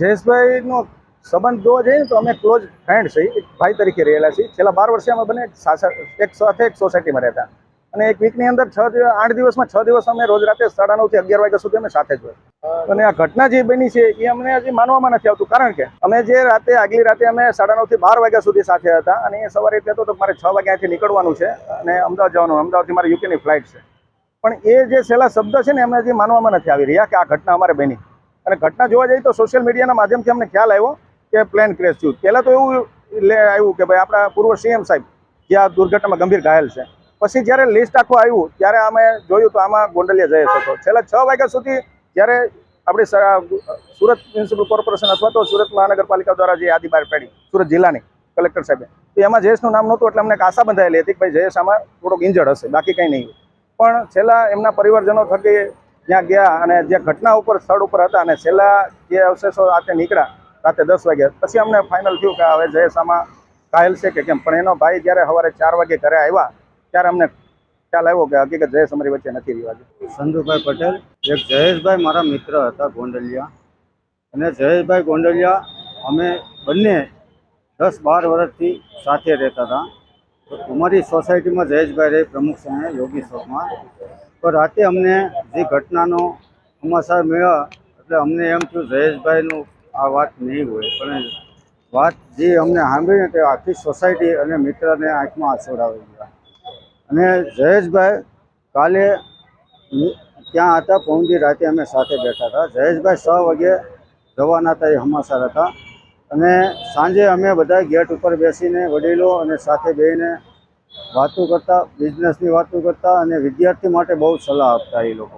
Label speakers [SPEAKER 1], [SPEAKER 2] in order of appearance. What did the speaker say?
[SPEAKER 1] જયેશભાઈનો સંબંધ જોવા જઈએ તો અમે ક્લોઝ ફ્રેન્ડ છીએ. ભાઈ તરીકે રહેલા છીએ. છેલ્લા બાર વર્ષે અમે બંને એક સાથે એક સોસાયટીમાં રહેતા. અને એક વીકની અંદર છ આઠ દિવસમાં છ દિવસ અમે રોજ રાતે સાડા નવથી અગિયાર વાગ્યા સુધી અમે સાથે જ હોય. અને આ ઘટના જે બની છે એ અમને હજી માનવામાં નથી આવતું. કારણ કે અમે જે રાતે, આગલી રાતે અમે સાડા નવથી બાર વાગ્યા સુધી સાથે હતા અને એ સવારે કહેતો હતો મારે છ વાગ્યાથી નીકળવાનું છે અને અમદાવાદ જવાનું. અમદાવાદથી મારી યુકેની ફ્લાઇટ છે. પણ એ જે છેલ્લા શબ્દ છે ને, એમને હજી માનવામાં નથી આવી રહ્યા કે આ ઘટના અમારે બની. અને ઘટના જોવા જઈએ તો સોશિયલ મીડિયાના માધ્યમથી અમને ખ્યાલ આવ્યો કે પ્લેન ક્રેશ થયું. પહેલાં તો એવું લે આવ્યું કે ભાઈ આપણા પૂર્વ સીએમ સાહેબ જે આ દુર્ઘટનામાં ગંભીર ઘાયલ છે. પછી જ્યારે લિસ્ટ આખું આવ્યું, ત્યારે અમે જોયું તો આમાં ગોંડલિયા જઈ શકો છેલ્લા છ વાગ્યા સુધી જ્યારે આપણી સુરત મ્યુનિસિપલ કોર્પોરેશન અથવા તો સુરત મહાનગરપાલિકા દ્વારા જે યાદી બહાર પાડી, સુરત જિલ્લાની કલેક્ટર સાહેબે, તો એમાં જયેશનું નામ નહોતું એટલે અમને આશા બંધાયેલી હતી કે ભાઈ જયેશ આમાં થોડોક ઇન્જર્ડ હશે, બાકી કંઈ નહીં. પણ છેલ્લા એમના પરિવારજનો થકી ત્યાં ગયા અને જે ઘટના ઉપર સ્થળ ઉપર હતા અને છેલ્લા જે અવશેષો રાતે નીકળ્યા, રાતે દસ વાગ્યા. પછી અમને ફાઇનલ થયું કે હવે જયેશ આમાં ઘાયલ છે કે કેમ? પણ એનો ભાઈ જ્યારે સવારે ચાર વાગે ઘરે આવ્યા, ત્યારે અમને ખ્યાલ આવ્યો કે હકીકત જયેશ અમારી વચ્ચે નથી રહેવા
[SPEAKER 2] સંધુભાઈ પટેલ, એક જયેશભાઈ મારા મિત્ર હતા ગોંડલિયા. અને જયેશભાઈ ગોંડલિયા અમે બંને દસ બાર વર્ષથી સાથે રહેતા હતા. અમારી સોસાયટીમાં જયેશભાઈ રહે પ્રમુખ સાહેબ યોગી ચોકમાં તો રાતે અમને જે ઘટનાનો સમાચાર મળ્યા, એટલે અમને એમ થયું જયેશભાઈનું આ વાત નહીં હોય. પણ વાત જે અમને સાંભળીને તે આખી સોસાયટી અને મિત્રને આંખમાં આંસુ આવી ગયા. અને જયેશભાઈ કાલે ત્યાં હતા પહોંચી રાતે અમે સાથે બેઠા હતા. જયેશભાઈ છ વાગે રવાના હતા એ હમાસર હતા. અને સાંજે અમે બધા ગેટ ઉપર બેસીને વડીલો અને સાથે બેહીને વાતો કરતા બિઝનેસની વાતો કરતા અને વિદ્યાર્થી માટે બહુ સલાહ આપતા એ લોકો.